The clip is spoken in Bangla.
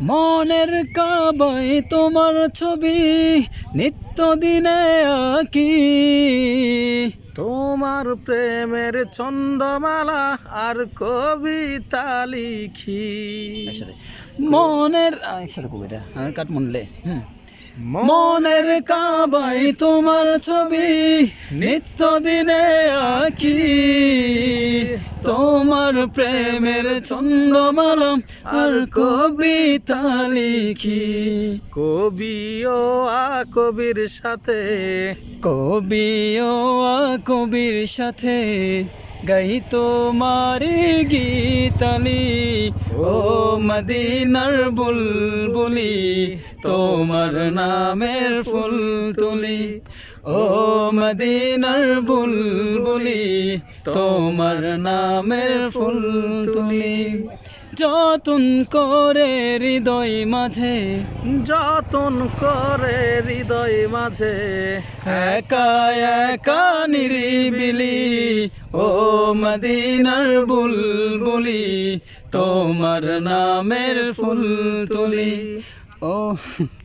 মনের কাবায় তোমার ছবি নিত্যদিনে আঁকি। তোমার প্রেমের ছন্দমালা আর কবিতা লিখি। মনের একসাথে কবিটা আমি কাট মনলে হুম। মনের কাবাই তোমার ছবি নিত্যদিনে আঁকি। তোমার প্রেমের ছন্দমালাম আর কবিতা লিখি। কবি ও আ কবির সাথে, কবি ও আ কবির সাথে গাই তোমারি গীতালি। ও মদিনার বুলবুলি, তোমার নামের ফুল তুলি। ও মদিনার বুলবুলি তোমার নামের ফুল তুলি। যতন করে হৃদয় মাঝে, যতন করে হৃদয় মাঝে, একা একা নিরিবিলি, ও মদিনার বুলবুলি, তোমার নামের ফুল তুলি। ও